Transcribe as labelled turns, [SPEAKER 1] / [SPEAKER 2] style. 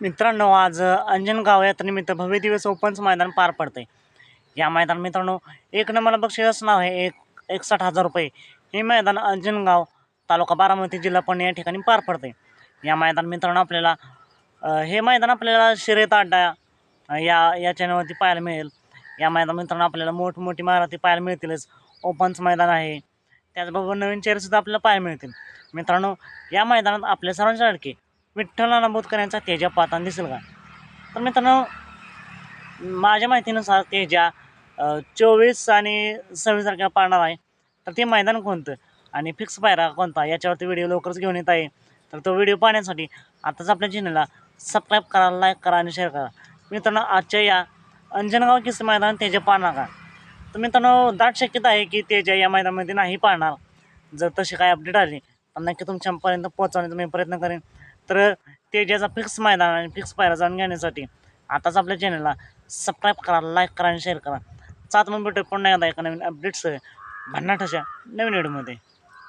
[SPEAKER 1] मित्रांनो आज अंजनगाव यात्रेनिमित्त भव्य दिवस ओपन्स मैदान पार पडते या मैदान मित्रांनो एक नंबरला बक्षीस असणार आहे. एक एकसठ हजार रुपये हे मैदान अंजनगाव तालुका बारामती जिल्हा पण या ठिकाणी पार पडते या मैदान मित्रांनो आपल्याला हे मैदान आपल्याला शिरेत अड्डा या या चॅनलवरती पाहायला मिळेल. या मैदान मित्रांनो आपल्याला मोठमोठी मारुती पाहायला मिळतीलच. ओपनचं मैदान आहे. त्याचबरोबर नवीन चेअरसुद्धा आपल्याला पाहायला मिळतील. मित्रांनो या मैदानात आपल्या सर्वांच्या लाडके. विठ्ठल बोधकर यांचा तेजा पाहताना दिसेल का? तर मित्रांनो माझ्या माहितीनुसार तेजा चोवीस आणि सव्वीस तारखेला पाळणार आहे. तर ते मैदान कोणतं आणि फिक्स पायरा कोणता याच्यावरती व्हिडिओ लवकरच घेऊन येत आहे. तर तो व्हिडिओ पाहण्यासाठी आताच आपल्या चॅनलला सबस्क्राईब करा लाईक करा आणि शेअर करा. मित्रांनो आजच्या या अंजनगाव किस मैदान तेजा पाळणार का? तर मित्रांनो दाट शक्यता आहे की तेजा या मैदानामध्ये नाही पाळणार जर तशी काही अपडेट आली तर नक्की तुमच्यापर्यंत पोहोचवण्याचा मी प्रयत्न करेन. तर तेजाचा फिक्स मैदान आणि फिक्स पायरा जाणून घेण्यासाठी आताच आपल्या चॅनलला सबस्क्राईब करा लाईक करा आणि शेअर करा. सात मग भेटू पुन्हा एकदा एका नवीन अपडेट्स भन्नाट अशा नवीन व्हिडिओमध्ये